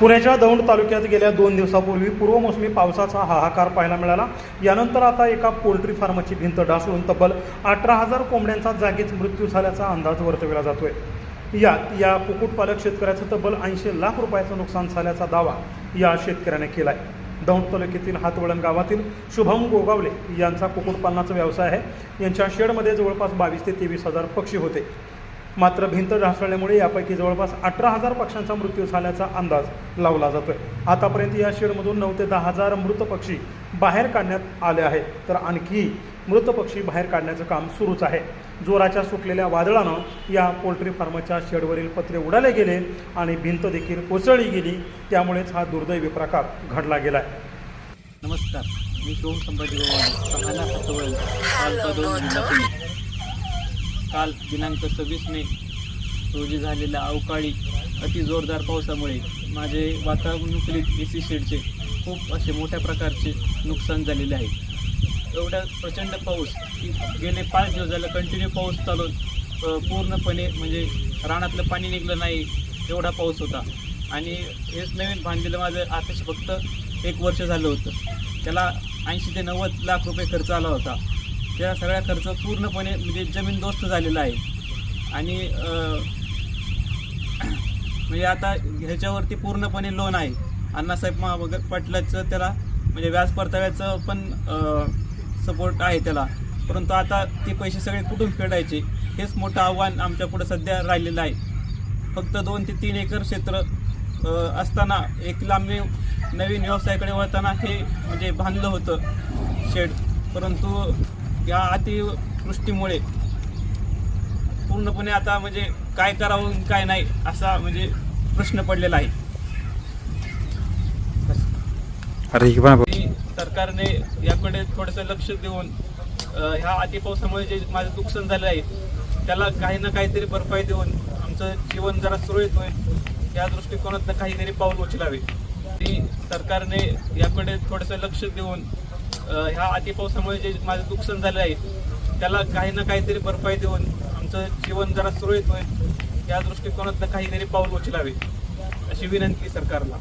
पुण्याच्या दौंड तालुक्यात गेल्या दोन दिवसापूर्वी पूर्वमोसमी पावसाचा हाहाकार पाहायला मिळाला. यानंतर आता एका पोल्ट्री फार्मची भिंत ढासळून तब्बल अठरा हजार कोंबड्यांचा जागीच मृत्यू झाल्याचा अंदाज वर्तविला जातोय. यात या कुक्कुटपालक शेतकऱ्याचं तब्बल ऐंशी लाख रुपयाचं नुकसान झाल्याचा दावा या शेतकऱ्याने केलाय. दौंड तालुक्यातील हातवळण गावातील शुभम गोगावले यांचा कुक्कुटपालनाचा व्यवसाय आहे. यांच्या शेडमध्ये जवळपास बावीस ते तेवीस हजार पक्षी होते. मात्र भिंत ढासळल्यामुळे यापैकी जवळपास अठरा हजार पक्ष्यांचा मृत्यू झाल्याचा अंदाज लावला जातोय. आतापर्यंत या शेडमधून नऊ ते दहा हजार मृत पक्षी बाहेर काढण्यात आले आहेत. तर आणखी मृत पक्षी बाहेर काढण्याचं काम सुरूच आहे. जोराच्या सुटलेल्या वादळानं या पोल्ट्री फार्मच्या शेडवरील पत्रे उडाले गेले आणि भिंत देखील कोसळली गेली. त्यामुळेच हा दुर्दैवी प्रकार घडला गेलाय. नमस्कार. मी संभाजी राहणार हातवळ तालुका दोन जिल्हा पुणे. काल दिनांक सव्वीस मे रोजी झालेल्या अवकाळी अति जोरदार पावसामुळे माझे वातावरणुकलित ए सी शेडचे खूप असे मोठ्या प्रकारचे नुकसान झालेले आहे. एवढा प्रचंड पाऊस की गेले पाच दिवस झालं कंटिन्यू पाऊस चालून पूर्णपणे म्हणजे रानातलं पाणी निघलं नाही एवढा पाऊस होता. आणि हेच नवीन बांधलेलं माझं आताच फक्त एक वर्ष झालं होतं. त्याला ऐंशी ते नव्वद लाख रुपये खर्च आला होता. त्या सगळ्या खर्च पूर्णपणे म्हणजे जमीनदोस्त झालेला आहे. आणि म्हणजे आता ह्याच्यावरती पूर्णपणे लोन आहे. अण्णासाहेब महाभगत पाटलाचं त्याला म्हणजे व्याज परताव्याचं पण सपोर्ट आहे त्याला. परंतु आता ते पैसे सगळे कुठून फेडायचे? हेच मोठं आव्हान आमच्या पुढे सध्या राहिलेलं आहे. फक्त दोन ते तीन एकर क्षेत्र असताना एक लांबी नवीन व्यवसायाकडे वळताना हे म्हणजे बांधलं होतं शेड. परंतु या अतिवृष्टीमुळे पूर्णपणे आता म्हणजे काय करावं काय नाही असा म्हणजे प्रश्न पडलेला आहे. सरकारने याकडे थोडंसं लक्ष देऊन ह्या अति पावसामुळे जे माझं नुकसान झालं आहे त्याला काही ना काहीतरी भरपाई देऊन आमचं जीवन जरा सुरळीत होईल. या दृष्टिकोनातनं काहीतरी पाऊल उचलावे. सरकारने याकडे थोडंसं लक्ष देऊन ह्या अतिपावसामुळे जे माझं नुकसान झालं आहे त्याला काही ना काहीतरी भरपाई देऊन आमचं जीवन जरा सुरळीत होईल. या दृष्टिकोनातनं काहीतरी पाऊल उचलावे अशी विनंती सरकारला.